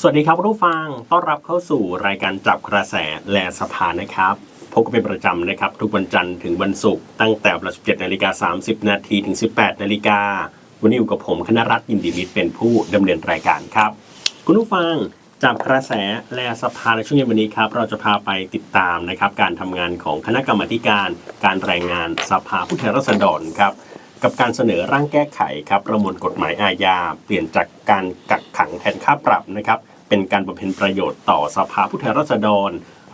สวัสดีครับผู้ฟัง ต้อนรับเข้าสู่รายการจับกระแสและสภานะครับ พบกันเป็นประจำนะครับ ทุกวันจันทร์ถึงวันศุกร์ตั้งแต่เวลา17นาฬิกา30 นาทีถึง 18นาฬิกา วันนี้อยู่กับผมคณรัตน์ยินดีมิตรเป็นผู้ดำเนินรายการครับ คุณผู้ฟังจับกระแสและสภาในช่วงเย็นวันนี้ครับ เราจะพาไปติดตามนะครับ การทำงานของคณะกรรมธิการการรายงานสภาผู้แทนราษฎรครับกับการเสนอร่างแก้ไขครับประมวลกฎหมายอาญา เปลี่ยนจากการกักขังแทนค่าปรับนะครับ เป็นการบำเพ็ญประโยชน์ต่อสภาผู้แทนราษฎร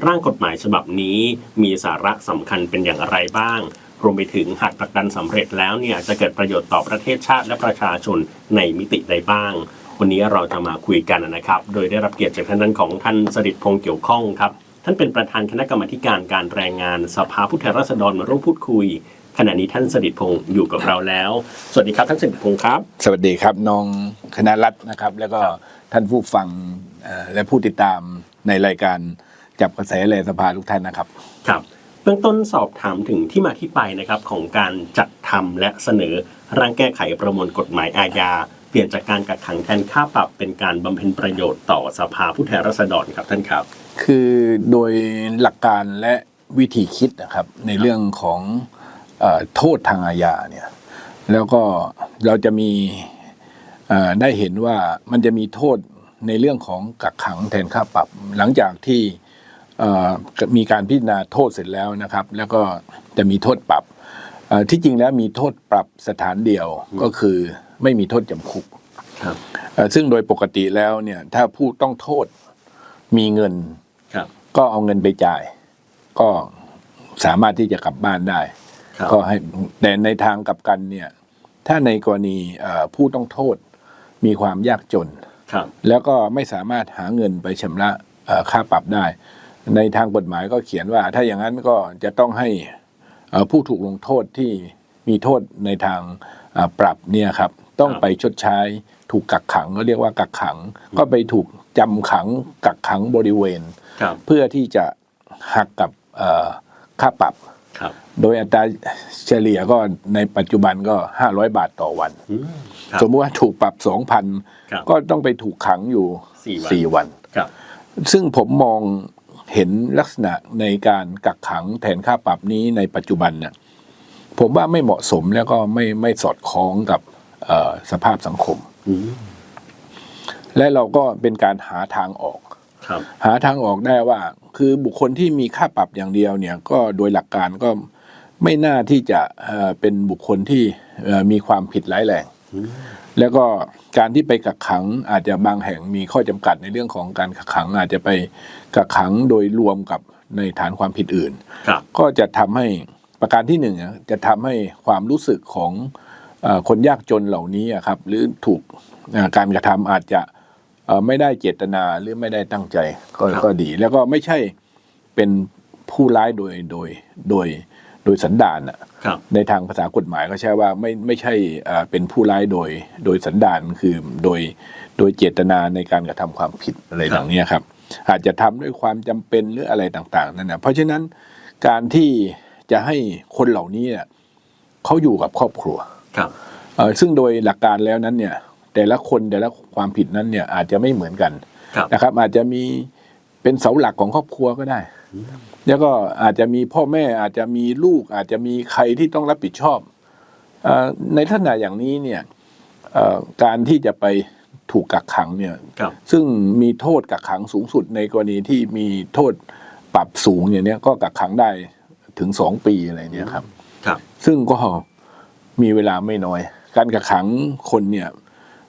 ร่างกฎหมายฉบับนี้มีสาระสำคัญเป็นอย่างไรบ้าง รวมไปถึงหากผลักดันสำเร็จแล้วเนี่ยจะเกิดประโยชน์ต่อประเทศชาติและประชาชนในมิติใดบ้าง วันนี้เราจะมาคุยกันนะครับ โดยได้รับเกียรติจากท่านนั้นของท่านสริตพงษ์เกี่ยวข้องครับท่านเป็นประธานคณะกรรมการการแรงงานสภาผู้แทนราษฎรมาร่วมพูดคุย ขณะนี้ท่านสริตพงษ์อยู่กับเราแล้ว สวัสดีครับท่านสริตพงษ์ครับ สวัสดีครับน้องคณะรัฐนะครับ แล้วก็ท่านผู้ฟังเอ่อและผู้ติดตามในรายการจับกระแสเลยสภาทุกท่านนะครับ ครับเบื้องต้นสอบถามถึงที่มาที่ไปนะครับของการจัดทำและเสนอร่างแก้ไขประมวลกฎหมายอาญาเปลี่ยนจากการกักขังแทนค่าปรับเป็นการบำเพ็ญประโยชน์ต่อสภาผู้แทนราษฎรครับท่านครับ คือโดยหลักการและวิธีคิดนะครับในเรื่องของเออ โทษทางอาญาเนี่ยแล้วก็เราจะมีเอ่อได้เห็นว่ามันจะมีโทษในเรื่องของกักขังแทนค่าปรับ หลังจากที่เอ่อมีการพิจารณาโทษเสร็จแล้วนะครับ แล้วก็จะมีโทษปรับเอ่อที่จริงแล้วมีโทษปรับสถานเดียวก็คือไม่มีโทษจำคุกครับเอ่อซึ่งโดยปกติแล้วเนี่ยถ้าผู้ต้องโทษมีเงินครับก็เอาเงินไปจ่าย ก็สามารถที่จะกลับบ้านได้ครับ ก็ให้แต่ในทางกลับกันเนี่ย ถ้าในกรณีเอ่อผู้ต้องโทษมีความยากจนครับแล้วก็ไม่สามารถหาเงินไปชำระเอ่อค่าปรับได้ ในทางกฎหมายก็เขียนว่า ถ้าอย่างนั้นก็จะต้องให้เอ่อผู้ถูกลงโทษที่มีโทษในทางเอ่อปรับเนี่ยครับ ต้องไปชดใช้ถูกกักขังก็เรียกว่ากักขัง ก็ไปถูกจำขังกักขังบริเวณครับเพื่อที่จะหักกับเอ่อค่าปรับครับ โดยอัตราเฉลี่ยก็ในปัจจุบันก็ 500 บาทต่อวันอืมครับสมมุติว่าถูกปรับครับ 2,000 ก็ต้องไปถูกขังอยู่สี่วัน4วันครับซึ่งผมมองเห็นลักษณะในการกักขังแทนค่าปรับนี้ในปัจจุบันเนี่ยผมว่าไม่เหมาะสมแล้วก็ไม่ไม่สอดคล้องกับเอ่อสภาพสังคมอืมและเราก็เป็นการหาทางออกครับ หาทางออกได้ว่า คือบุคคลที่มีค่าปรับอย่างเดียวเนี่ยก็โดยหลักการก็ไม่น่าที่จะเอ่อเป็นบุคคลที่เอ่อมีความผิดร้ายแรงอืมแล้วก็การที่ไปกักขังอาจจะบางแห่งมีข้อจำกัดในเรื่องของการกักขังอาจจะไปกักขังโดยรวมกับในฐานความผิดอื่นครับก็จะทำให้ประการที่หนึ่งอะจะทำให้ความรู้สึกของเออคนยากจนเหล่านี้อะครับ หรือถูกเอ่อการกระทำอาจจะเอ่อ ไม่ได้เจตนาหรือไม่ได้ตั้งใจก็ครับก็ดี แล้วก็ไม่ใช่เป็นผู้ร้ายโดยโดยโดยโดยสันดานอะครับในทางภาษากฎหมายก็ใช่ว่าไม่ไม่ใช่เอ่อเป็นผู้ร้ายโดยโดยสันดานคือโดยโดยเจตนาในการกระทำความผิดอะไรครับอย่างเนี้ยครับ อาจจะทำด้วยความจำเป็นหรืออะไรต่าง ๆ นั่นนะเพราะฉะนั้นการที่จะให้คนเหล่านี้เนี่ยเขาอยู่กับครอบครัวครับเอ่อซึ่งโดยหลักการแล้วนั้นเนี่ย แต่ละคนแต่ละความผิดนั้นเนี่ยอาจจะไม่เหมือนกันครับนะครับ อาจจะมีเป็นเสาหลักของครอบครัวก็ได้ แล้วก็อาจจะมีพ่อแม่อาจจะมีลูก อาจจะมีใครที่ต้องรับผิดชอบเออในลักษณะอย่างนี้เนี่ยเอ่อการที่จะไปถูกกักขังเนี่ยครับซึ่งมีโทษกักขังสูงสุดในกรณีที่มีโทษปรับสูงอย่างเนี้ยก็กักขังได้ถึงสองปีอะไรเนี่ยครับ ครับ ซึ่งก็มีเวลาไม่น้อย การกักขังคนเนี่ย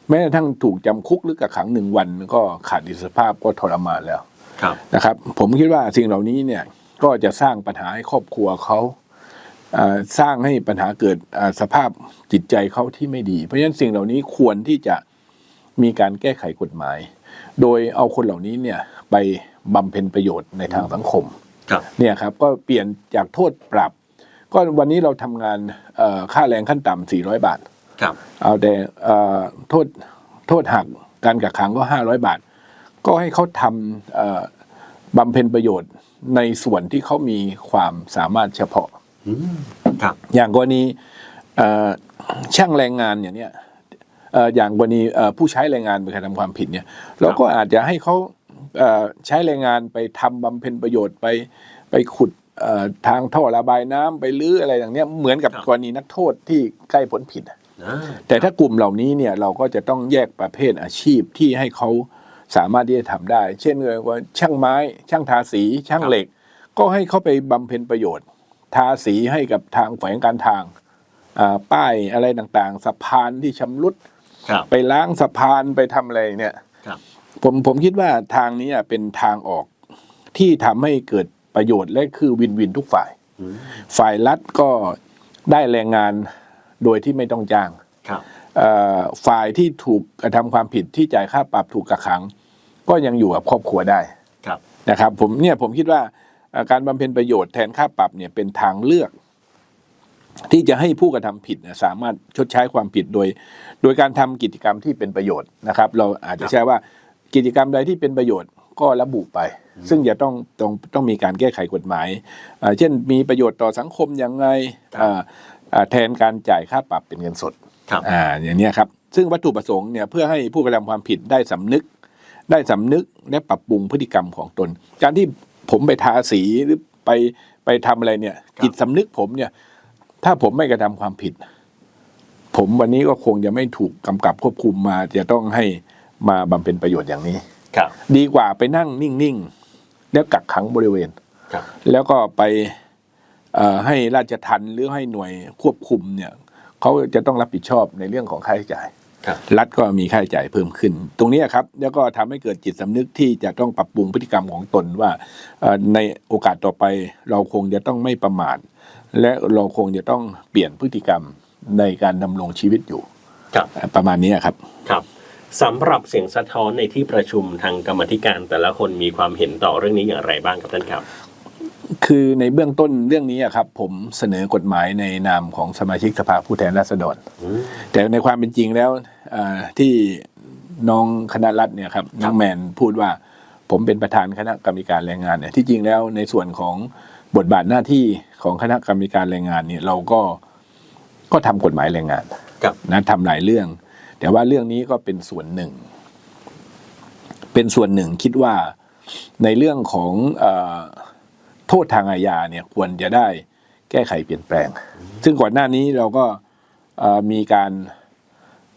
แม้กระทั่งถูกจำคุกหรือกักขังหนึ่งวันก็ขาดอิสรภาพก็ทรมานแล้วครับนะครับ ผมคิดว่าสิ่งเหล่านี้เนี่ยก็จะสร้างปัญหาให้ครอบครัวเขาเอ่อสร้างให้ปัญหาเกิดเอ่อสภาพจิตใจเขาที่ไม่ดี เพราะฉะนั้นสิ่งเหล่านี้ควรที่จะมีการแก้ไขกฎหมาย โดยเอาคนเหล่านี้เนี่ยไปบำเพ็ญประโยชน์ในทางสังคมครับเนี่ยครับก็เปลี่ยนจากโทษปรับ ก็วันนี้เราทำงานเอ่อค่าแรงขั้นต่ำ400 บาทครับ เอาแต่เอ่อโทษโทษหักการกักขังก็500บาท ก็ให้เขาทำเอ่อบำเพ็ญประโยชน์ในส่วนที่เขามีความสามารถเฉพาะอืมครับอย่างกรณีเอ่อช่างแรงงานอย่างเนี้ยเอ่ออย่างกรณีเอ่อผู้ใช้แรงงานไปกระทำความผิดเนี่ยเราก็อาจจะให้เขาเอ่อใช้แรงงานไปทำบำเพ็ญประโยชน์ไปไปขุดเอ่อทางท่อระบายน้ำไปลื้ออะไรอย่างเนี้ยเหมือนกับครับกรณีนักโทษที่ใกล้พ้นผิดอะอ่า แต่ถ้ากลุ่มเหล่านี้เนี่ยเราก็จะต้องแยกประเภทอาชีพที่ให้เขาสามารถที่จะทำได้ เช่นว่าช่างไม้ ช่างทาสี ช่างเหล็ก ก็ให้เขาไปบำเพ็ญประโยชน์ ทาสีให้กับทางแขวงการทางอ่าป้ายอะไรต่างๆ สะพานที่ชำรุดครับไปล้างสะพานไปทำอะไรเนี่ยครับผมผมคิดว่าทางนี้เป็นทางออกที่ทำให้เกิดประโยชน์และคือวินวินทุกฝ่ายอืมฝ่ายรัฐก็ได้แรงงาน โดยที่ไม่ต้องจ้างครับเอ่อฝ่ายที่ถูกกระทำความผิดที่จ่ายค่าปรับถูกกักขัง ก็ยังอยู่กับครอบครัวได้ครับนะครับ ผมเนี่ยผมคิดว่าเอ่อการบำเพ็ญประโยชน์แทนค่าปรับเนี่ยเป็นทางเลือก ที่จะให้ผู้กระทำผิดเนี่ยสามารถชดใช้ความผิดโดย โดยการทำกิจกรรมที่เป็นประโยชน์นะครับ เราอาจจะใช้ว่ากิจกรรมใดที่เป็นประโยชน์ก็ระบุไป ซึ่งจะต้องต้องต้องมีการแก้ไขกฎหมายเอ่อเช่นมีประโยชน์ต่อสังคมยังไงเอ่อเอ่อ แทนการจ่ายค่าปรับเป็นเงินสดครับอ่าอย่างเนี้ยครับ ซึ่งวัตถุประสงค์เนี่ยเพื่อให้ผู้กระทำความผิดได้สำนึก ได้สำนึกและปรับปรุงพฤติกรรมของตน การที่ผมไปทาสีหรือไปไปทำอะไรเนี่ยครับจิตสำนึกผมเนี่ย ถ้าผมไม่กระทำความผิด ผมวันนี้ก็คงจะไม่ถูกกำกับควบคุมมา จะต้องให้มาบำเพ็ญประโยชน์อย่างนี้ครับ ดีกว่าไปนั่งนิ่งๆแล้วกักขังบริเวณครับแล้วก็ไปเอ่อ ให้ราชทัณฑ์หรือให้หน่วยควบคุมเนี่ยเขาจะต้องรับผิดชอบในเรื่องของค่าใช้จ่ายครับรัฐก็มีค่าใช้จ่ายเพิ่มขึ้น ตรงนี้ครับ แล้วก็ทำให้เกิดจิตสำนึกที่จะต้องปรับปรุงพฤติกรรมของตนว่าเอ่อในโอกาสต่อไปเราคงจะต้องไม่ประมาทและเราคงจะต้องเปลี่ยนพฤติกรรมในการดำรงชีวิตอยู่ครับประมาณนี้ครับครับสำหรับเสียงสะท้อนในที่ประชุมทางกรรมธิการแต่ละคนมีความเห็นต่อเรื่องนี้อย่างไรบ้างครับท่านครับ คือในเบื้องต้นเรื่องนี้อะครับ ผมเสนอกฎหมายในนามของสมาชิกสภาผู้แทนราษฎรอืมแต่ในความเป็นจริงแล้วเอ่อที่น้องคณะรัฐเนี่ยครับน้องแมนพูดว่า ผมเป็นประธานคณะกรรมการแรงงานเนี่ยที่จริงแล้วในส่วนของบทบาทหน้าที่ของคณะกรรมการแรงงานเนี่ยเราก็ก็ทำกฎหมายแรงงานครับนะทำหลายเรื่อง แต่ว่าเรื่องนี้ก็เป็นส่วนหนึ่ง เป็นส่วนหนึ่งคิดว่าในเรื่องของเออ โทษทางอาญาเนี่ยควรจะได้แก้ไขเปลี่ยนแปลง ซึ่งก่อนหน้านี้เราก็เอ่อมีการ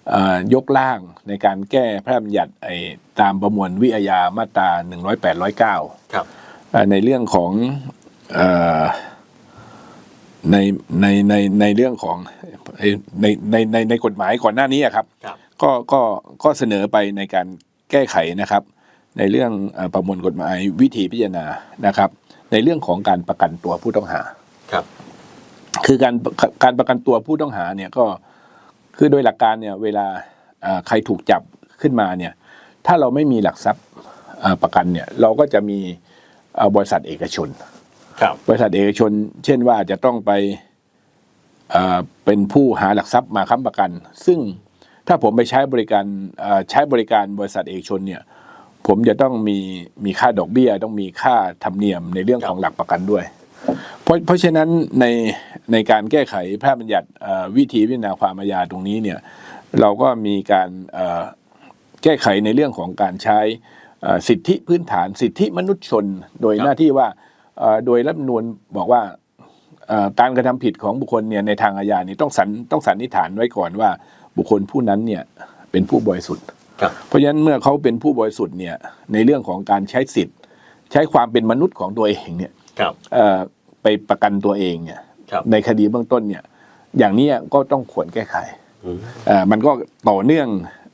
เอ่อยกร่างในการแก้พระราชบัญญัติไอ้ตามประมวลวิอาญามาตรา108 109ครับเอ่อในเรื่องของเอ่อในในในในเรื่องของเอ่อในในในในกฎหมายก่อนหน้านี้อะครับครับ ก็ก็ก็เสนอไปในการแก้ไขนะครับ ในเรื่องเอ่อประมวลกฎหมายวิธีพิจารณานะครับ ในเรื่องของการประกันตัวผู้ต้องหา ครับ คือการการประกันตัวผู้ต้องหาเนี่ยก็คือโดยหลักการเนี่ย เวลาเอ่อใครถูกจับขึ้นมาเนี่ย ถ้าเราไม่มีหลักทรัพย์เอ่อประกันเนี่ย เราก็จะมีเอ่อบริษัทเอกชน ครับ บริษัทเอกชน เช่นว่าจะต้องไปเอ่อเป็นผู้หาหลักทรัพย์มาค้ำประกัน ซึ่งถ้าผมไปใช้บริการเอ่อใช้บริการบริษัทเอกชนเนี่ย ผมจะต้องมีมีค่าดอกเบี้ย ต้องมีค่าธรรมเนียมในเรื่องของหลักประกันด้วย เพราะเพราะฉะนั้นในในการแก้ไขพระราชบัญญัติวิธีพิจารณาความอาญาตรงนี้เนี่ยเราก็มีการแก้ไขในเรื่องของการใช้สิทธิพื้นฐาน สิทธิมนุษยชน โดยหน้าที่ว่าโดยรัฐมนูญบอกว่าการกระทำผิดของบุคคลเนี่ยในทางอาญานี่ต้องสันต้องสันนิษฐานไว้ก่อนว่าบุคคลผู้นั้นเนี่ยเป็นผู้บริสุทธิ์ เพราะฉะนั้นเมื่อเขาเป็นผู้บริสุทธิ์เนี่ยในเรื่องของการใช้สิทธิ์ ใช้ความเป็นมนุษย์ของตัวเองเนี่ยครับเอ่อไปประกันตัวเองเนี่ยครับในคดีเบื้องต้นเนี่ย อย่างนี้ก็ต้องควรแก้ไขอืมเอ่อมันก็ต่อเนื่อง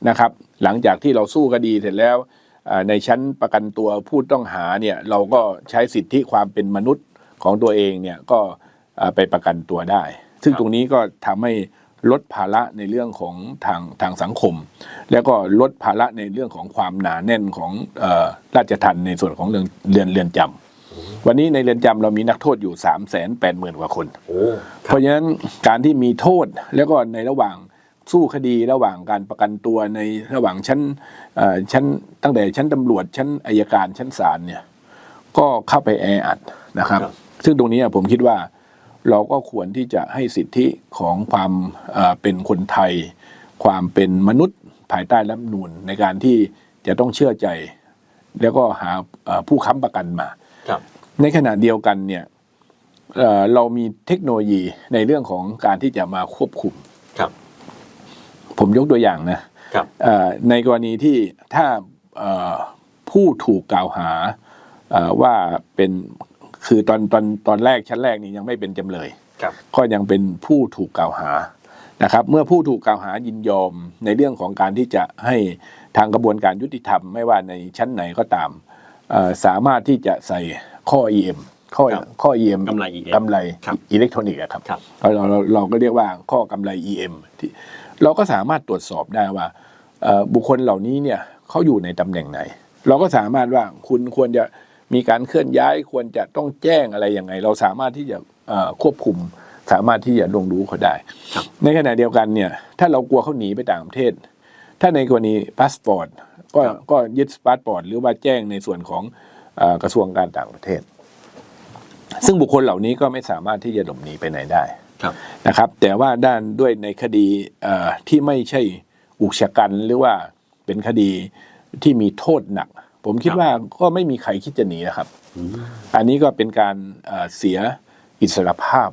นะครับ หลังจากที่เราสู้คดีเสร็จแล้วเอ่อในชั้นประกันตัวผู้ต้องหาเนี่ยเราก็ใช้สิทธิความเป็นมนุษย์ของตัวเองเนี่ยก็เอ่อไปประกันตัวได้ ซึ่งครับตรงนี้ก็ทำให้ ลดภาระในเรื่องของทางทางสังคม แล้วก็ลดภาระในเรื่องของความหนาแน่นของเอ่อราชทัณฑ์ในส่วนของเรือนเรือนเรือนจำวันนี้ในเรือนจำเรามีนักโทษอยู่3ามแสนแปดหมื่นกว่าคนโอ้เพราะฉะนั้นการที่มีโทษแล้วก็ในระหว่างสู้คดีระหว่างการประกันตัวในระหว่างชั้นเอ่อชั้นตั้งแต่ชั้นตำรวจชั้นอายการชั้นศาลเนี่ยก็เข้าไปแออัดนะครับครับซึ่งตรงนี้ผมคิดว่า เราก็ควรที่จะให้สิทธิของความเอ่อเป็นคนไทย ความเป็นมนุษย์ภายใต้รัฐธรรมนูญในการที่จะต้องเชื่อใจ แล้วก็หาเอ่อผู้ค้ำประกันมาครับในขณะเดียวกันเนี่ยเอ่อเรามีเทคโนโลยีในเรื่องของการที่จะมาควบคุมครับ ผมยกตัวอย่างนะครับเอ่อในกรณีที่ถ้าเอ่อผู้ถูกกล่าวหาเอ่อว่าเป็น คือตอนตอนตอนแรกชั้นแรกนี่ยังไม่เป็นจำเลยครับก็ยังเป็นผู้ถูกกล่าวหานะครับ เมื่อผู้ถูกกล่าวหายินยอมในเรื่องของการที่จะให้ทางกระบวนการยุติธรรมไม่ว่าในชั้นไหนก็ตามเอ่อสามารถที่จะใส่ข้อ EM ข้อครับข้อ EM กำไร EM กำไรครับอิเล็กทรอนิกส์อะครับครับเราเราเราเราก็เรียกว่าข้อกำไร EM ที่เราก็สามารถตรวจสอบได้ว่าเอ่อบุคคลเหล่านี้เนี่ยเขาอยู่ในตำแหน่งไหน เราก็สามารถว่าคุณควรจะ มีการเคลื่อนย้ายควรจะต้องแจ้งอะไรยังไง เราสามารถที่จะเอ่อควบคุม สามารถที่จะลงรู้เขาได้ครับในขณะเดียวกันเนี่ย ถ้าเรากลัวเขาหนีไปต่างประเทศ ถ้าในกรณีพาสปอร์ตก็ครับก็ยึดพาสปอร์ตหรือว่าแจ้งในส่วนของเอ่อกระทรวงการต่างประเทศ ซึ่งบุคคลเหล่านี้ก็ไม่สามารถที่จะหลบหนีไปไหนได้ครับนะครับ แต่ว่าด้านด้วยในคดีเอ่อที่ไม่ใช่อุกชะกันหรือว่าเป็นคดีที่มีโทษหนัก ผมคิดครับว่าก็ไม่มีใครคิดจะหนีนะครับอืมอันนี้ก็เป็นการเอ่อเสียอิสรภาพ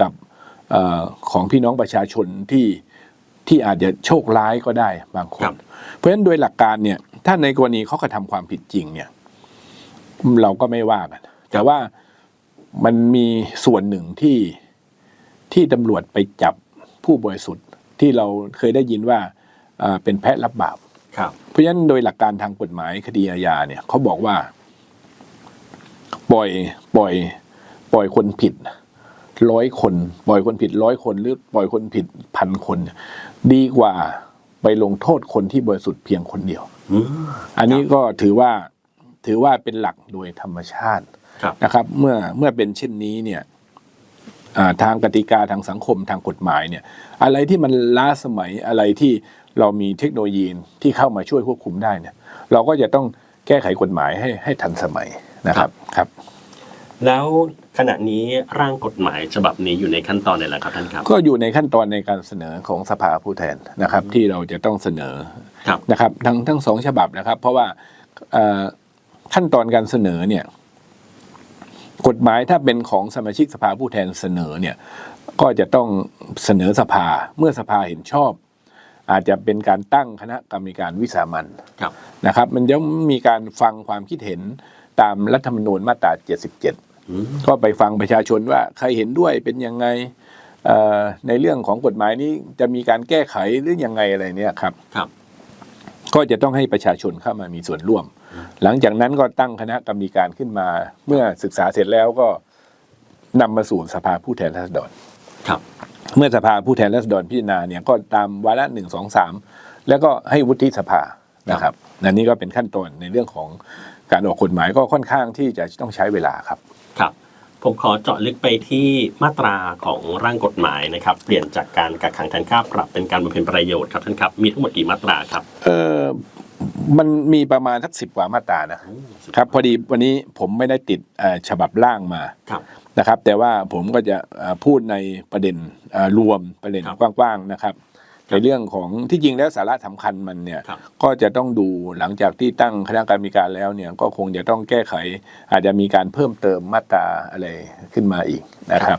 กับเออของพี่น้องประชาชนที่ที่อาจจะโชคร้ายก็ได้บางคครันบเพราะฉะนั้นโดยหลักการเนี่ย ถ้าในกรณีเขากระทำความผิดจริงเนี่ย เราก็ไม่ว่ากันแต่ว่ามันมีส่วนหนึ่งที่ที่ตำรวจไปจับผู้บริสุทธิ์ที่เราเคยได้ยินว่าเอ่อเป็นแพะรับบาปครับ เพราะฉะนั้นโดยหลักการทางกฎหมายคดีอาญาเนี่ยเขาบอกว่า ปล่อยปล่อย ปล่อยคนผิดร้อยคน ปล่อยคนผิดร้อยคนหรือปล่อยคนผิดพันคนเนี่ยดีกว่าไปลงโทษคนที่บริสุทธิ์เพียงคนเดียวอืมอันนี้ก็ถือว่าถือว่าเป็นหลักโดยธรรมชาติครับนะครับ เมื่อเมื่อเป็นเช่นนี้เนี่ยอ่าทางกติกาทางสังคมทางกฎหมายเนี่ย อะไรที่มันล้าสมัยอะไรที่ เรามีเทคโนโลยีที่เข้ามาช่วยควบคุมได้เนี่ย เราก็จะต้องแก้ไขกฎหมายให้ให้ทันสมัยนะครับครับ แล้วขณะนี้ร่างกฎหมายฉบับนี้อยู่ในขั้นตอนไหนแล้วครับท่านครับ ก็อยู่ในขั้นตอนในการเสนอของสภาผู้แทนนะครับ ที่เราจะต้องเสนอครับนะครับ ทั้งทั้งสองฉบับนะครับ เพราะว่าเอ่อขั้นตอนการเสนอเนี่ยกฎหมายถ้าเป็นของสมาชิกสภาผู้แทนเสนอเนี่ย ก็จะต้องเสนอสภาเมื่อสภาเห็นชอบ อาจจะเป็นการตั้งคณะกรรมการวิสามันครับนะครับ มันจะมีการฟังความคิดเห็นตามรัฐธรรมนูญมาตรา 77อืมก็ไปฟังประชาชนว่าใครเห็นด้วยเป็นยังไงเอ่อในเรื่องของกฎหมายนี้จะมีการแก้ไขหรือยังไงอะไรเนี่ยครับครับ ก็จะต้องให้ประชาชนเข้ามามีส่วนร่วม หลังจากนั้นก็ตั้งคณะกรรมการขึ้นมา เมื่อศึกษาเสร็จแล้วก็นำมาสู่สภาผู้แทนราษฎรครับ เมื่อสภาผู้แทนราษฎรพิจารณาเนี่ยก็ตามวาระหนึ่งสองสามแล้วก็ให้วุฒิสภานะครับอันนี้ก็เป็นขั้นตอนในเรื่องของการออกกฎหมายก็ค่อนข้างที่จะต้องใช้เวลาครับครับผมขอเจาะลึกไปที่มาตราของร่างกฎหมายนะครับ เปลี่ยนจากการกักขังแทนค่าปรับเป็นการบำเพ็ญประโยชน์ครับท่านครับ มีทั้งหมดกี่มาตราครับ เออมันมีประมาณสักสิบกว่ามาตรานะครับ พอดีวันนี้ผมไม่ได้ติดเอ่อฉบับร่างมาครับ นะครับ แต่ว่าผมก็จะเอ่อพูดในประเด็นเอ่อรวมประเด็นครับกว้างๆนะครับ ในเรื่องของที่จริงแล้วสาระสำคัญมันเนี่ยครับก็จะต้องดูหลังจากที่ตั้งคณะกรรมการแล้วเนี่ยก็คงจะต้องแก้ไข อาจจะมีการเพิ่มเติมมาตราอะไรขึ้นมาอีกนะครับ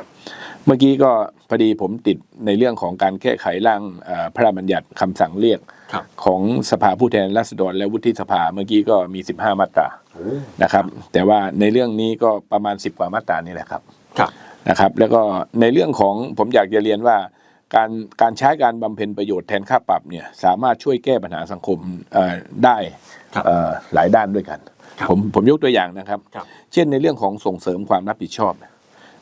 เมื่อกี้ก็พอดีผมติดในเรื่องของการแก้ไขร่างเอ่อพระราชบัญญัติคำสั่งเรียกครับของสภาผู้แทนราษฎรและวุฒิสภาเมื่อกี้ก็มี 15 มาตราโอ้นะครับ แต่ว่าในเรื่องนี้ก็ประมาณ 10 กว่ามาตรานี่แหละครับครับนะครับ แล้วก็ในเรื่องของผมอยากจะเรียนว่า การการใช้การบำเพ็ญประโยชน์แทนค่าปรับเนี่ยสามารถช่วยแก้ปัญหาสังคมเอ่อได้ครับเอ่อหลายด้านด้วยกันครับผมผมยกตัวอย่างนะครับครับ เช่นในเรื่องของส่งเสริมความรับผิดชอบ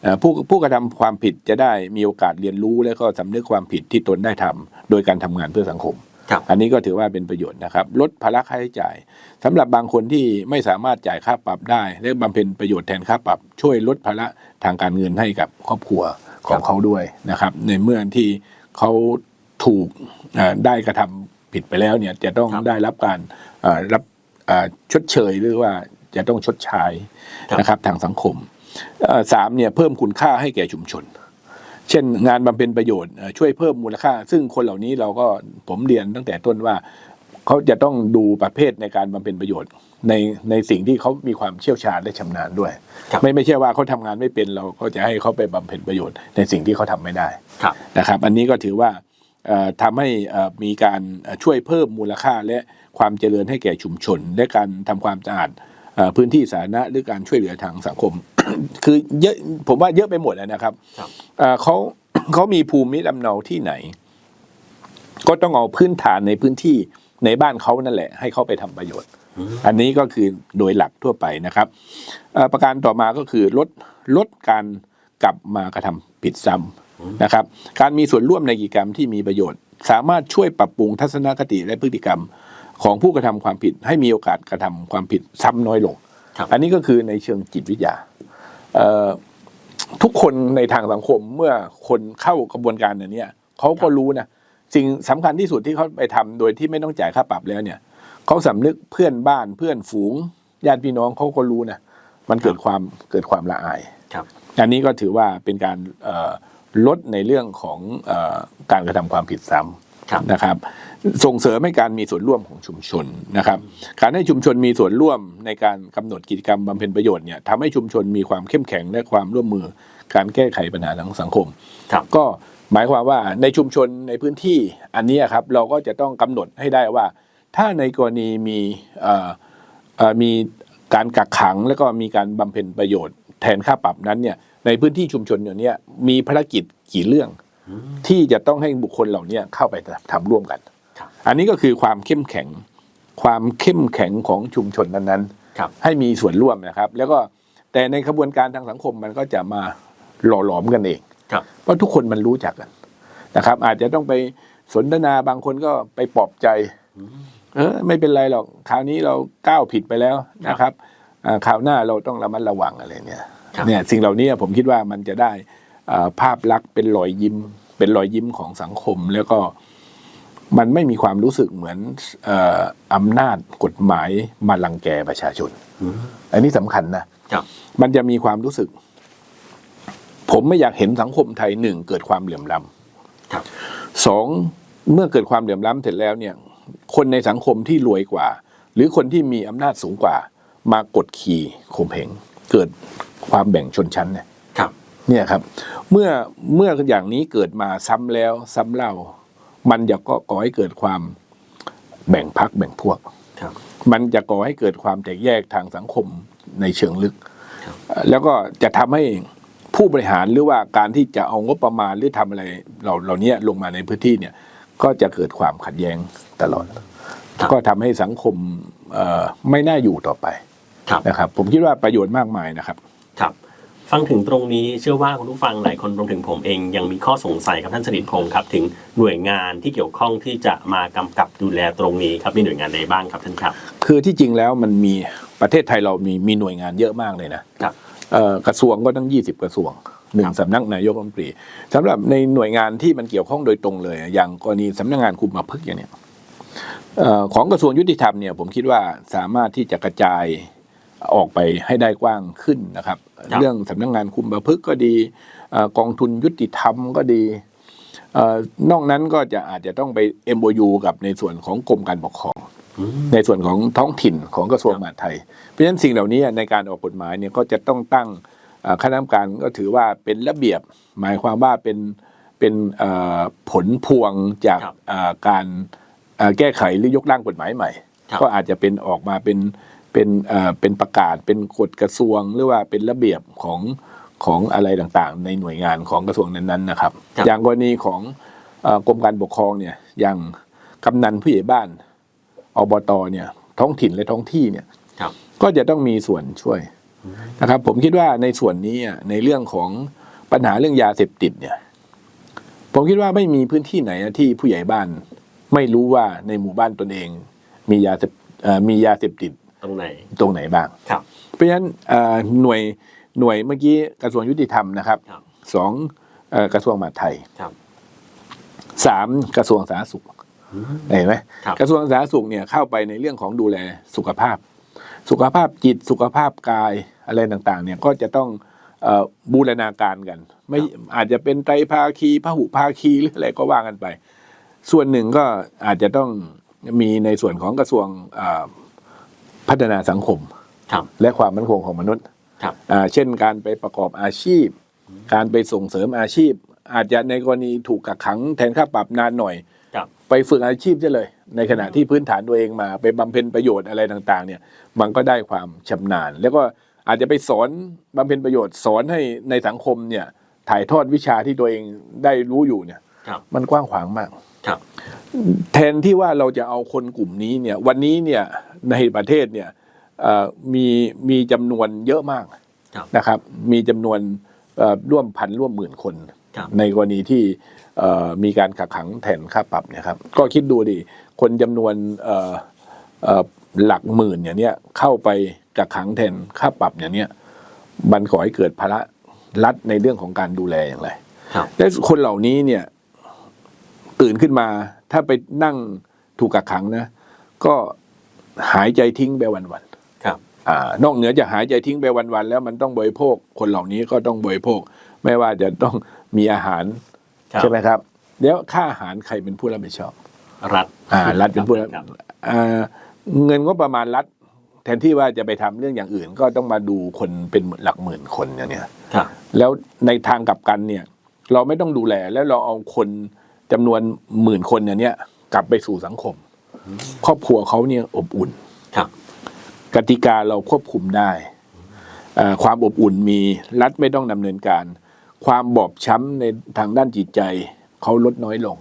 เอ่อผู้ผู้กระทำความผิดจะได้มีโอกาสเรียนรู้และก็สำนึกความผิดที่ตนได้ทำโดยการทำงานเพื่อสังคมครับอันนี้ก็ถือว่าเป็นประโยชน์นะครับ ลดภาระค่าใช้จ่ายสำหรับบางคนที่ไม่สามารถจ่ายค่าปรับได้ และบำเพ็ญประโยชน์แทนค่าปรับ ช่วยลดภาระทางการเงินให้กับครอบครัว ของเขาด้วยนะครับ ในเมื่อที่เขาถูกเอ่อได้กระทำผิดไปแล้วเนี่ยจะต้องครับได้รับการเอ่อรับเอ่อชดเชยหรือว่าจะต้องชดใช้ครับนะครับทางสังคมเอ่อสามเนี่ยเพิ่มคุณค่าให้แก่ชุมชน เช่นงานบำเพ็ญประโยชน์เอ่อช่วยเพิ่มมูลค่า ซึ่งคนเหล่านี้เราก็ผมเรียนตั้งแต่ต้นว่า เขาจะต้องดูประเภทในการบำเพ็ญประโยชน์ ในในสิ่งที่เขามีความเชี่ยวชาญและชำนาญด้วยครับไม่ไม่ใช่ว่าเขาทำงานไม่เป็นเราก็จะให้เขาไปบำเพ็ญประโยชน์ ในสิ่งที่เขาทำไม่ได้ครับนะครับ อันนี้ก็ถือว่าเอ่อทำให้เอ่อมีการเอ่อช่วยเพิ่มมูลค่าและความเจริญให้แก่ชุมชน และการทำความสะอาดเอ่อพื้นที่สาธารณะหรือการช่วยเหลือทางสังคม คือเยอะผมว่าเยอะไปหมดเลยนะครับครับเอ่อเขาเขามีภูมิลำเนาที่ไหน ก็ต้องเอาพื้นฐานในพื้นที่ ในบ้านเขานั่นแหละ ให้เขาไปทำประโยชน์ อันนี้ก็คือโดยหลักทั่วไปนะครับเอ่อประการต่อมาก็คือลดลดการกลับมากระทำผิดซ้ำนะครับ การมีส่วนร่วมในกิจกรรมที่มีประโยชน์ สามารถช่วยปรับปรุงทัศนคติและพฤติกรรมของผู้กระทำความผิด ให้มีโอกาสกระทำความผิดซ้ำน้อยลงครับอันนี้ก็คือในเชิงจิตวิทยาเอ่อทุกคนในทางสังคมเมื่อคนเข้ากระบวนการอันเนี้ยเขาก็รู้นะ สิ่งสำคัญที่สุดที่เขาไปทำโดยที่ไม่ต้องจ่ายค่าปรับแล้วเนี่ยเขาสำนึกเพื่อนบ้านเพื่อนฝูงญาติพี่น้องเขาก็รู้นะมันเกิดความเกิดความละอายครับอันนี้ก็ถือว่าเป็นการเอ่อลดในเรื่องของเออการกระทำความผิดซ้ครับำนะครับ ส่งเสริมให้การมีส่วนร่วมของชุมชนนะครับ การให้ชุมชนมีส่วนร่วมในการกำหนดกิจกรรมบำเพ็ญประโยชน์เนี่ยทำให้ชุมชนมีความเข้มแข็งและความร่วมมือการแก้ไขปัญหาทางสังคมครับก็ หมายความว่าในชุมชนในพื้นที่อันนี้ครับเราก็จะต้องกำหนดให้ได้ว่า ถ้าในกรณีมีเอ่อเอ่อมีการกักขังแล้วก็มีการบำเพ็ญประโยชน์แทนค่าปรับนั้นเนี่ยในพื้นที่ชุมชนอย่างเนี้ยมีภารกิจกี่เรื่องที่จะต้องให้บุคคลเหล่านี้เข้าไปทำร่วมกันครับอันนี้ก็คือความเข้มแข็งความเข้มแข็งของชุมชนนั้นๆครับให้มีส่วนร่วมนะครับ แล้วก็แต่ในขบวนการทางสังคมมันก็จะมาหล่อหลอมกันเองครับ เพราะทุกคนมันรู้จักกันนะครับ อาจจะต้องไปสนทนาบางคนก็ไปปลอบใจ เออไม่เป็นไรหรอกคราวนี้เราก้าวผิดไปแล้วนะครับอ่าคราวหน้าเราต้องระมัดระวังอะไรเนี่ยครับเนี่ยสิ่งเหล่านี้ผมคิดว่ามันจะได้อ่าภาพลักษณ์เป็นรอยยิ้ม เป็นรอยยิ้มของสังคมแล้วก็มันไม่มีความรู้สึกเหมือนเอ่ออำนาจกฎหมายมาลังแกประชาชน อันนี้สำคัญนะครับมันจะมีความรู้สึก ผมไม่อยากเห็นสังคมไทยหนึ่งเกิดความเหลื่อมล้ำครับสองเมื่อเกิดความเหลื่อมล้ำเสร็จแล้วเนี่ย คนในสังคมที่รวยกว่า หรือคนที่มีอำนาจสูงกว่า มากดขี่ข่มเหงเกิดความแบ่งชนชั้นเนี่ยครับเนี่ยครับ เมื่อเมื่ออย่างนี้เกิดมาซ้ำแล้วซ้ำเล่า มันจะก็ก่อให้เกิดความแบ่งพักแบ่งพวกครับมันจะก่อให้เกิดความแตกแยกทางสังคมในเชิงลึกครับเอ่อแล้วก็จะทำให้ ผู้บริหารหรือว่าการที่จะเอางบประมาณหรือทำอะไรเราเหล่านี้ลงมาในพื้นที่เนี่ย ก็จะเกิดความขัดแย้งตลอดครับก็ทำให้สังคมเอ่อไม่น่าอยู่ต่อไปครับนะครับ ผมคิดว่าประโยชน์มากมายนะครับ ครับ ฟังถึงตรงนี้เชื่อว่าคุณผู้ฟังหลายคนรวมถึงผมเองยังมีข้อสงสัยครับท่านสนิทพงศ์ครับ ถึงหน่วยงานที่เกี่ยวข้องที่จะมากำกับดูแลตรงนี้ครับมีหน่วยงานใดบ้างครับท่านครับ คือที่จริงแล้วมันมีประเทศไทยเรามีมีหน่วยงานเยอะมากเลยนะครับเอ่อ กระทรวงก็ตั้งยี่สิบกระทรวงหนึ่งสำนักนายกรัฐมนตรีสำหรับในหน่วยงานที่มันเกี่ยวข้องโดยตรงเลย อย่างกรณีสำนักงานคุมประพฤกษ์อย่างเนี้ยของกระทรวงยุติธรรมเนี่ยผมคิดว่าสามารถที่จะกระจายออกไปให้ได้กว้างขึ้นนะครับรบเรื่องสำนักงานคุมประพฤกษ์ก็ดีอกองทุนยุติธรรมก็ดี นอกนั้นก็จะอาจจะต้องไป MOU กับในส่วนของกรมการปกครองอืมในส่วนของท้องถิ่นของกระทรวงครับมหาดไทย เพราะฉะนั้นสิ่งเหล่านี้ในการออกกฎหมายเนี่ยก็จะต้องตั้งเอ่อคณะกรรมการก็ถือว่าเป็นระเบียบ หมายความว่าเป็นเป็นเอ่อผลพวงจากครับเอ่อการเอ่อแก้ไขหรือยกร่างกฎหมายใหม่ครับก็อาจจะเป็นออกมาเป็นเป็นเอ่อเป็นประกาศเป็นกฎกระทรวงหรือว่าเป็นระเบียบของ ของอะไรต่างๆ ในหน่วยงานของกระทรวงนั้นๆนะครับ ครับ อย่างกรณีของเอ่อกรมการปกครองเนี่ยอย่างกำนันผู้ใหญ่บ้านอบตเนี่ยท้องถิ่นและท้องที่เนี่ย ครับ ก็จะต้องมีส่วนช่วยนะครับ ผมคิดว่าในส่วนนี้อะในเรื่องของปัญหาเรื่องยาเสพติดเนี่ย ผมคิดว่าไม่มีพื้นที่ไหนนะที่ผู้ใหญ่บ้าน ไม่รู้ว่าในหมู่บ้านตนเอง มียาเสพเอ่อมียาเสพติดตรงไหน ตรงไหนบ้าง ครับ เพราะฉะนั้นเอ่อหน่วย หน่วยเมื่อกี้กระทรวงยุติธรรมนะครับครับ สองเอ่อกระทรวงมหาดไทยครับสามกระทรวงสาธารณสุขอืมเห็นไหมครับ กระทรวงสาธารณสุขเนี่ยเข้าไปในเรื่องของดูแลสุขภาพ สุขภาพจิตสุขภาพกายอะไรต่างๆ เนี่ยก็จะต้องเอ่อบูรณาการกัน ไม่อาจจะเป็นไตรภาคีพหุภาคีหรืออะไรก็ว่ากันไป ส่วนหนึ่งก็อาจจะต้องมีในส่วนของกระทรวงอ่าพัฒนาสังคม ครับ และความมั่นคงของมนุษย์ครับอ่า เช่นการไปประกอบอาชีพ การไปส่งเสริมอาชีพ อาจจะในกรณีถูกกักขังแทนค่าปรับนานหน่อยครับไปฝึกอาชีพซะเลย ในขณะที่พื้นฐานตัวเองมา ไปบำเพ็ญประโยชน์อะไรต่าง ๆ เนี่ยมันก็ได้ความชำนาญ แล้วก็อาจจะไปสอนบำเพ็ญประโยชน์สอนให้ในสังคมเนี่ยถ่ายทอดวิชาที่ตัวเองได้รู้อยู่เนี่ยครับมันกว้างขวางมากครับแทนที่ว่าเราจะเอาคนกลุ่มนี้เนี่ย วันนี้เนี่ยในประเทศเนี่ยเอ่อ มีมีจำนวนเยอะมากครับนะครับ มีจำนวนเอ่อร่วมพันร่วมหมื่นคนครับในกรณีที่เอ่อมีการกักขังแทนค่าปรับเนี่ยครับ ก็คิดดูดิ คนจำนวนเอ่อเอ่อหลักหมื่นอย่างเนี้ยเข้าไปกักขังแทนค่าปรับอย่างเนี้ยมันก่อให้เกิดภาระรัฐในเรื่องของการดูแลอย่างไรครับและคนเหล่านี้เนี่ยตื่นขึ้นมา ถ้าไปนั่งถูกกักขังนะ ก็หายใจทิ้งไปวันครับๆอ่า นอกเหนือจากหายใจทิ้งไปวันๆแล้วมันต้องบริโภค คนเหล่านี้ก็ต้องบริโภค ไม่ว่าจะต้องมีอาหารครับใช่ไหมครับ แล้วค่าอาหารใครเป็นผู้รับผิดชอบ รัฐอ่ารัฐเป็นผู้รับครับอ่าเงินก็ประมาณรัฐแทนที่ว่าจะไปทำเรื่องอย่างอื่น ก็ต้องมาดูคนเป็นหลักหมื่นคนอย่างเนี้ยครับแล้วในทางกลับกันเนี่ย เราไม่ต้องดูแลแล้วเราเอาคนจำนวนหมื่นคนอย่างเนี้ยกลับไปสู่สังคม ครอบครัวเขาเนี่ยอบอุ่นครับ กติกาเราควบคุมได้เอ่อความอบอุ่นมีรัฐไม่ต้องดำเนินการ ความบอบช้ำในทางด้านจิตใจเขาลดน้อยลง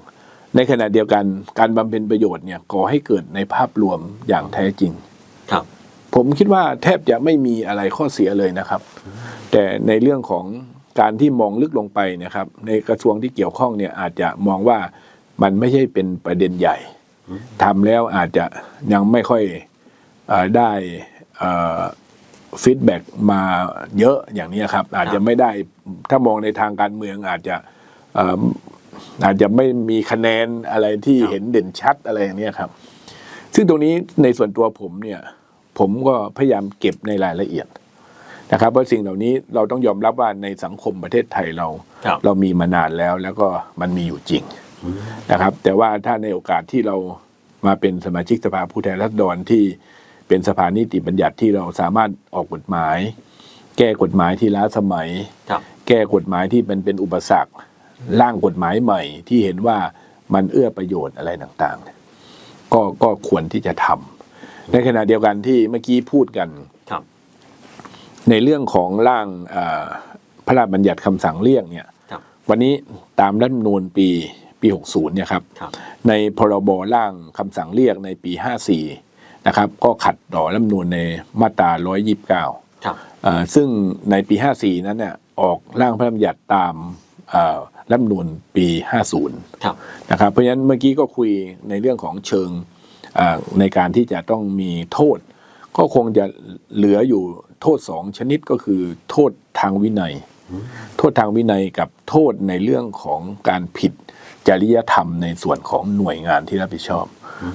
ในขณะเดียวกันการบำเพ็ญประโยชน์เนี่ยก่อให้เกิดในภาพรวมอย่างแท้จริง ครับ ผมคิดว่าแทบจะไม่มีอะไรข้อเสียเลยนะครับ แต่ในเรื่องของการที่มองลึกลงไปนะครับ ในกระทรวงที่เกี่ยวข้องเนี่ยอาจจะมองว่ามันไม่ใช่เป็นประเด็นใหญ่ทำแล้วอาจจะยังไม่ค่อยเออ ได้ฟีดแบ็กมาเยอะอย่างนี้ครับ อาจจะไม่ได้ถ้ามองในทางการเมืองอาจจะเอ่ออาจจะไม่มีคะแนนอะไรที่ครับเห็นเด่นชัดอะไรอย่างนี้ครับ ซึ่งตรงนี้ในส่วนตัวผมเนี่ย ผมก็พยายามเก็บในรายละเอียดนะครับเพราะสิ่งเหล่านี้เราต้องยอมรับว่าในสังคมประเทศไทยเราครับเรามีมานานแล้วแล้วก็มันมีอยู่จริงนะครับ แต่ว่าถ้าในโอกาสที่เรามาเป็นสมาชิกสภาผู้แทนราษฎรที่ เป็นสภานิติบัญญัติที่เราสามารถออกกฎหมาย แก้กฎหมายที่ล้าสมัย ครับ แก้กฎหมายที่มันเป็นอุปสรรคร่างกฎหมายใหม่ที่เห็นว่ามันเอื้อประโยชน์อะไรต่างๆเนี่ยก็ก็ควรที่จะทำในขณะเดียวกันที่เมื่อกี้พูดกัน ครับ ในเรื่องของร่างเอ่อพระราชบัญญัติคำสั่งเรียกเนี่ย ครับ วันนี้ตามรัฐธรรมนูญปีปี 60 เนี่ยครับ ครับ ในพรบร่างคำสั่งเรียกในปี 54 นะครับก็ขัดต่อรัฐธรรมนูญในมาตรา 129 ครับเอ่อซึ่งในปี 54 นั้นเนี่ยออกร่างพระราชบัญญัติตามเอ่อรัฐธรรมนูญปี 50 ครับนะครับเพราะฉะนั้นเมื่อกี้ก็คุยในเรื่องของเชิงเอ่อในการที่จะต้องมีโทษ ก็คงจะเหลืออยู่โทษสองชนิดก็คือโทษทางวินัย โทษทางวินัยกับโทษในเรื่องของการผิดจริยธรรมในส่วนของหน่วยงานที่รับผิดชอบ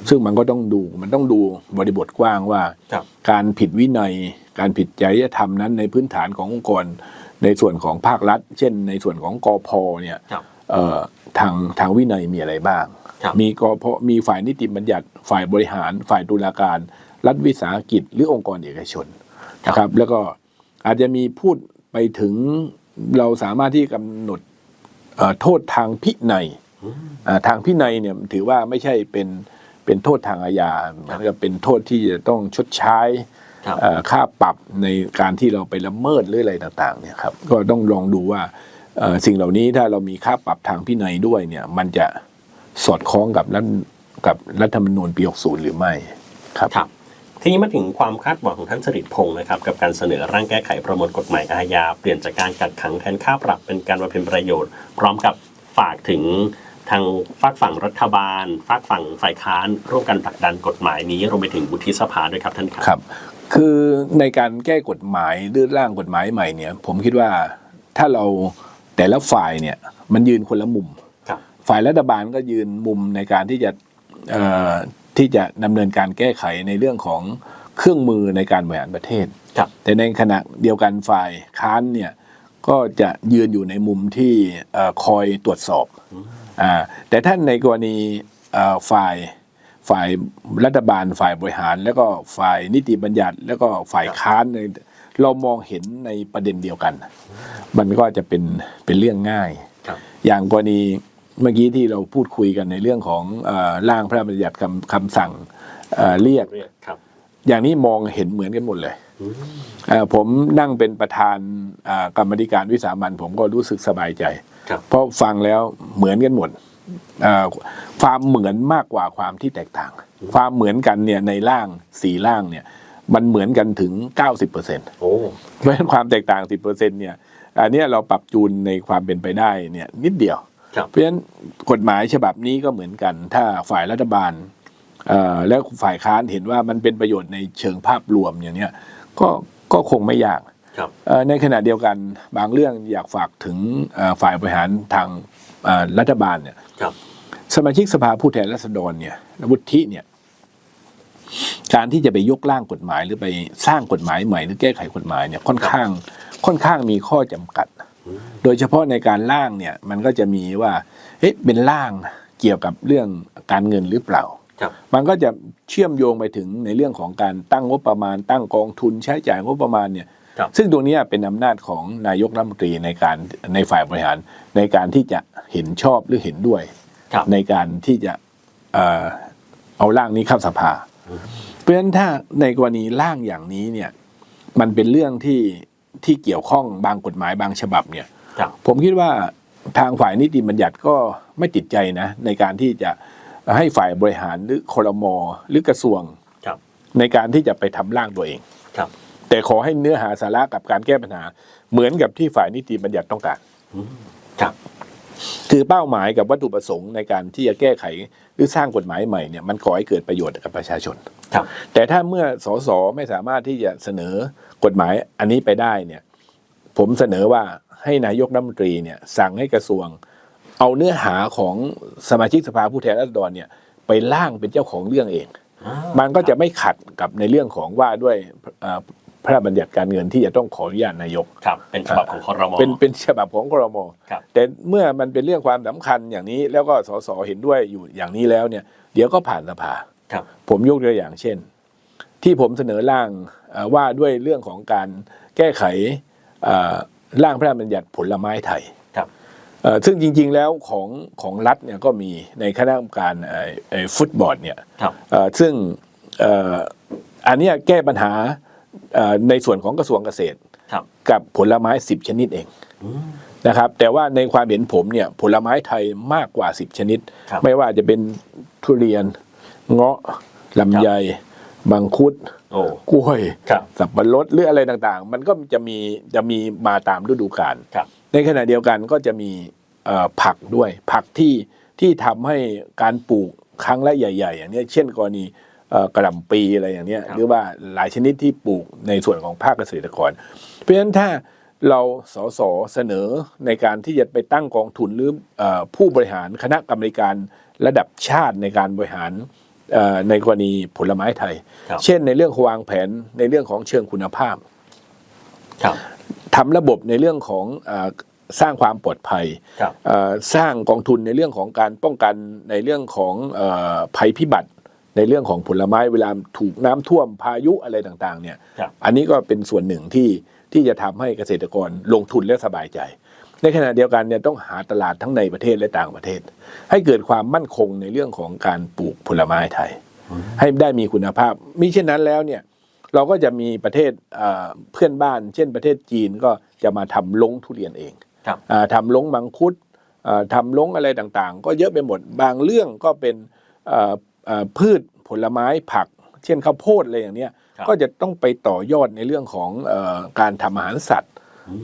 ซึ่งมันก็ต้องดูมันต้องดูบริบทกว้างว่าครับการผิดวินัย การผิดจริยธรรมนั้นในพื้นฐานขององค์กรในส่วนของภาครัฐ เช่น ในส่วนของกอพเนี่ยครับเอ่อทางทางวินัยมีอะไรบ้างครับมีกพมีฝ่ายนิติบัญญัติฝ่ายบริหาร ฝ่ายตุลาการ รัฐวิสาหกิจ หรือองค์กรเอกชนนะครับ แล้วก็อาจจะมีพูดไปถึงเราสามารถที่กำหนดเอ่อโทษทางพินัยอ่าทางพินัยเนี่ยถือว่าไม่ใช่เป็น เป็นโทษทางอาญาเหมือนกับเป็นโทษที่จะต้องชดใช้ครับเอ่อค่าปรับในการที่เราไปละเมิดหรืออะไรต่างๆเนี่ยครับก็ต้องลองดูว่าเอ่อสิ่งเหล่านี้ถ้าเรามีค่าปรับทางพินัยด้วยเนี่ยมันจะสอดคล้องกับรัฐกับรัฐธรรมนูญปี 60 หรือไม่ครับครับทีนี้มาถึงความคาดหวังของท่านสริตพงศ์นะครับกับการเสนอร่างแก้ไขประมวลกฎหมายอาญาเปลี่ยนจากการกักขังแทนค่าปรับเป็นการบำเพ็ญประโยชน์ พร้อมกับฝากถึง ทางฝากฝั่งรัฐบาลฝากฝั่งฝ่ายค้าน ร่วมกันผลักดันกฎหมายนี้รวมไปถึงวุฒิสภาด้วยครับท่านครับครับ คือในการแก้กฎหมายหรือร่างกฎหมายใหม่เนี่ย ผมคิดว่าถ้าเราแต่ละฝ่ายเนี่ยมันยืนคนละมุมครับฝ่ายรัฐบาลก็ยืนมุมในการที่จะเอ่อที่จะดำเนินการแก้ไขในเรื่องของเครื่องมือในการบริหารประเทศครับแต่ในขณะเดียวกันฝ่ายค้านเนี่ยก็จะยืนอยู่ในมุมที่เอ่อคอยตรวจสอบอ่า แต่ท่านในกรณีเอ่อฝ่ายฝ่ายรัฐบาลฝ่ายบริหาร แล้วก็ฝ่ายนิติบัญญัติ แล้วก็ฝ่ายค้านเนี่ยเรามองเห็นในประเด็นเดียวกัน มันก็จะเป็นเป็นเรื่องง่ายครับอย่างกรณีเมื่อกี้ที่เราพูดคุยกันในเรื่องของเอ่อร่างพระราชบัญญัติคำคำสั่งเอ่อเรียกเรียกครับอย่างนี้มองเห็นเหมือนกันหมดเลยอืมเอ่อ ผมนั่งเป็นประธานอ่ากรรมธิการวิสามันผมก็รู้สึกสบายใจครับเพราะฟังแล้วเหมือนกันหมดเอ่อความเหมือนมากกว่าความที่แตกต่าง ความเหมือนกันเนี่ยในร่างสี่ร่างเนี่ยมันเหมือนกันถึง 90%เพราะฉะโอ้นั้นความแตกต่าง 10%เนี่ยอันเนี้ยเราปรับจูนในความเป็นไปได้เนี่ยนิดเดียวครับเพราะฉะนั้นกฎหมายฉบับนี้ก็เหมือนกัน ถ้าฝ่ายรัฐบาลเอ่อและฝ่ายค้านเห็นว่ามันเป็นประโยชน์ในเชิงภาพรวมอย่างเนี้ย ก็ก็คงไม่ยากครับเอ่อในขณะเดียวกันบางเรื่องอยากฝากถึงเอ่อฝ่ายบริหารทางเอ่อรัฐบาลเนี่ยครับสมาชิกสภาผู้แทนราษฎรเนี่ยวุฒิเนี่ยการที่จะไปยกร่างกฎหมายหรือไปสร้างกฎหมายใหม่หรือแก้ไขกฎหมายเนี่ยค่อนข้างค่อนข้างมีข้อจำกัด โดยเฉพาะในการร่างเนี่ยมันก็จะมีว่าเอ๊ะเป็นร่างเกี่ยวกับเรื่องการเงินหรือเปล่าครับ มันก็จะเชื่อมโยงไปถึงในเรื่องของการตั้งงบประมาณ ตั้งกองทุนใช้จ่ายงบประมาณเนี่ยครับซึ่งตรงเนี้ยเป็นอำนาจของนายกรัฐมนตรีในการในฝ่ายบริหารในการที่จะเห็นชอบหรือเห็นด้วยครับในการที่จะเอ่อเอาร่างนี้เข้าสภา เพราะฉะนั้นถ้าในกรณีร่างอย่างนี้เนี่ยมันเป็นเรื่องที่ที่เกี่ยวข้องบางกฎหมายบางฉบับเนี่ยครับผมคิดว่าทางฝ่ายนิติบัญญัติก็ไม่ติดใจนะในการที่จะ ให้ฝ่ายบริหารหรือคอรมอหรือกระทรวงครับในการที่จะไปทำร่างตัวเองครับ แต่ขอให้เนื้อหาสาระกับการแก้ปัญหา เหมือนกับที่ฝ่ายนิติบัญญัติต้องการครับ คือเป้าหมายกับวัตถุประสงค์ในการที่จะแก้ไขหรือสร้างกฎหมายใหม่เนี่ยมันก่อให้เกิดประโยชน์กับประชาชน ครับ แต่ถ้าเมื่อสสไม่สามารถที่จะเสนอกฎหมายอันนี้ไปได้เนี่ย ผมเสนอว่าให้นายกรัฐมนตรีเนี่ย สั่งให้กระทรวง เอาเนื้อหาของสมาชิกสภาผู้แทนราษฎรเนี่ยไปร่างเป็นเจ้าของเรื่องเอง มันก็จะไม่ขัดกับในเรื่องของว่าด้วยเอ่อพระราชบัญญัติการเงินที่จะต้องขออนุญาตนายกครับเป็นฉบับของคอรมอเป็นเป็นฉบับของกรมครับแต่เมื่อมันเป็นเรื่องความสำคัญอย่างนี้แล้วก็สสเห็นด้วยอยู่อย่างนี้แล้วเนี่ย เดี๋ยวก็ผ่านสภาครับผมยกตัวอย่างเช่น ที่ผมเสนอร่างเอ่อว่าด้วยเรื่องของการแก้ไขเอ่อร่างพระราชบัญญัติผลไม้ไทยครับเอ่อ ซึ่งจริง ๆ แล้วของของรัฐเนี่ยก็มีในคณะกรรมการเอ่อเอ่อฟุตบอลเนี่ยครับเอ่อซึ่งเอ่ออันเนี้ยแก้ปัญหาเอ่อในส่วนของกระทรวงเกษตรครับกับผลไม้10ชนิดเองอืมนะครับ แต่ว่าในความเห็นผมเนี่ยผลไม้ไทยมากกว่า10ชนิดครับไม่ว่าจะเป็นทุเรียนเงาะลำไยมังคุดโอ้กล้วยครับสับปะรดหรืออะไรต่างๆ มันก็จะมีจะมีมาตามฤดูกาลครับ ในขณะเดียวกันก็จะมีเอ่อผักด้วย ผักที่ที่ทำให้การปลูกครั้งละใหญ่ ๆ อย่างเนี้ยเช่นกรณีเอ่อกระหล่ำปีอะไรอย่างเนี้ยครับหรือว่าหลายชนิดที่ปลูกในส่วนของภาคเกษตรกร เพราะฉะนั้นถ้าเราสสเสนอในการที่จะไปตั้งกองทุนหรือเออผู้บริหารคณะกรรมการระดับชาติในการบริหารเอ่อในกรณีผลไม้ไทยครับเช่นในเรื่องวางแผนในเรื่องของเชิงคุณภาพครับ ทำระบบในเรื่องของเออสร้างความปลอดภัยครับเอ่อสร้างกองทุนในเรื่องของการป้องกันในเรื่องของเออภัยพิบัติ ในเรื่องของผลไม้เวลาถูกน้ำท่วมพายุอะไรต่างๆเนี่ยครับอันนี้ก็เป็นส่วนหนึ่งที่ที่จะทำให้เกษตรกรลงทุนและสบายใจ ในขณะเดียวกันเนี่ยต้องหาตลาดทั้งในประเทศและต่างประเทศ ให้เกิดความมั่นคงในเรื่องของการปลูกผลไม้ไทย ให้ได้มีคุณภาพมิเช่นนั้นแล้วเนี่ย เราก็จะมีประเทศเอ่อเพื่อนบ้าน เช่นประเทศจีนก็จะมาทำลงทุเรียนเองครับอ่าทำลงมังคุดอ่าทำลงอะไรต่างๆ ก็เยอะไปหมดบางเรื่องก็เป็นเอ่อเอ่อพืชผลไม้ผัก เช่นข้าวโพดอะไรอย่างเนี้ยครับก็จะต้องไปต่อยอดในเรื่องของเออการทำอาหารสัตว์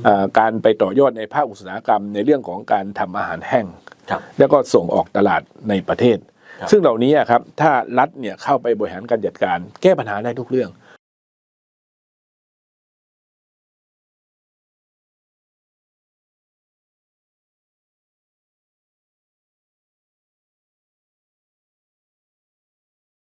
เอ่อการไปต่อยอดในภาคอุตสาหกรรม ในเรื่องของการทำอาหารแห้งครับแล้วก็ส่งออกตลาดในประเทศครับซึ่งเหล่านี้อะครับถ้ารัฐเนี่ยเข้าไปบริหารการจัดการ แก้ปัญหาได้ทุกเรื่อง